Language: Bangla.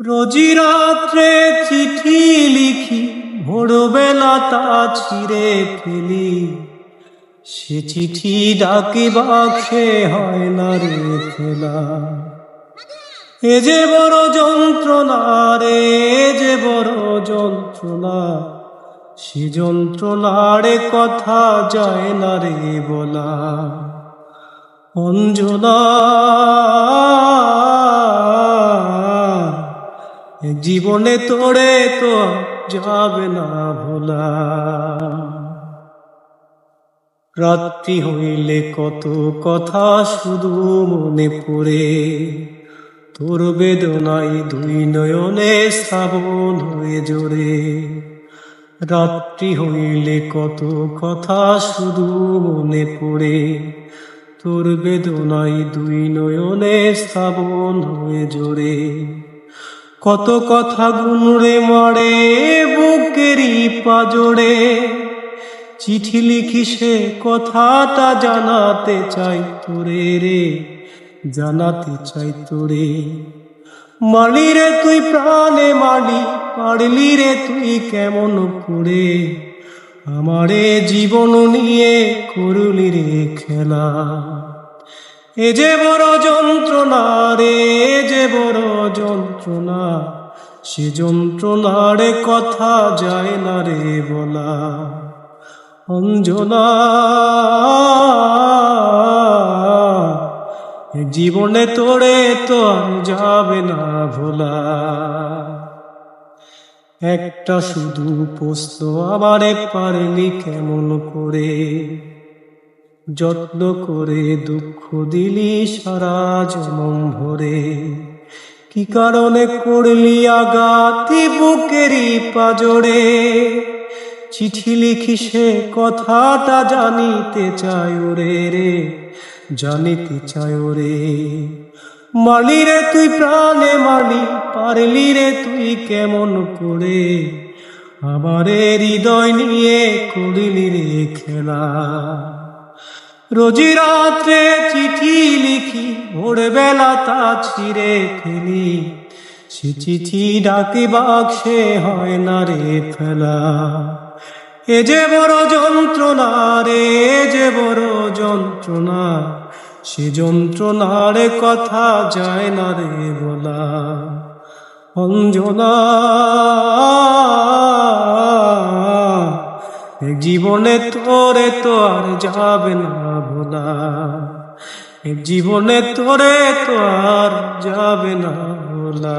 রোজি রাত্রে চিঠি লিখি, ভোরবেলা তা ছিঁড়ে ফেলি। সে চিঠি ডাকে বাক্সে হয় না রে ফেলা। এ যে বড় যন্ত্রণা রে, এ যে বড় যন্ত্রণা, সে যন্ত্রণারে কথা যায় না রে বলা। অঞ্জনা জীবনে তোরে তো যাবে না ভোলা। রাত্রি হইলে কত কথা শুধু মনে পড়ে। তোর বেদনাই দুই নয়নে শ্রাবণ হয়ে জোরে। রাত্রি হইলে কত কথা শুধু মনে পড়ে। তোর বেদনাই দুই নয়নে শ্রাবণ হয়ে জোরে। কত কথা গুনরে মারে, বুকেরই পাজরে চিঠি লিখি সে কথাটা জানাতে চাই তোরে রে, জানাতে চাই তোরে। মালি রে, তুই প্রাণে মালি, পারলি রে তুই কেমন করে? আমারে জীবন নিয়ে করলি রে খেলা। এ যে বড় যন্ত্রণা রে, এ যে বড় যন্ত্রণা, সে যন্ত্রণার কথা যায় না রে বলা। অঞ্জনা জীবনে তোরে তো যাবে না ভোলা। একটা শুধু প্রশ্ন আমারে পারলি কেমন করে? যত্ন করে দুঃখ দিলি সারা জনম ভরে। কি কারণে করলি আগাতি বুকেরই পাজরে? চিঠি লিখি সে কথাটা জানিতে চাই ওরে রে, জানিতে চাই ওরে মালি রে তুই প্রাণে মালি পারলি রে তুই কেমন করে? আমারে হৃদয় নিয়ে করিলি রে খেলা। রোজি রাত্রে চিঠি লিখি, ভোরবেলা তা ছিঁড়ে ফেলি। সে চিঠি ডাকে বাক্সে হয় না রে ফেলা। এ যে বড় যন্ত্রণা রে, এ যে বড় যন্ত্রণা, সে যন্ত্রণার কথা যায় না রে বলা। অঞ্জনা জীবনে তোরে তো আর যাবে না ভোলা। জীবনে তোরে তো আর যাবে না ভোলা।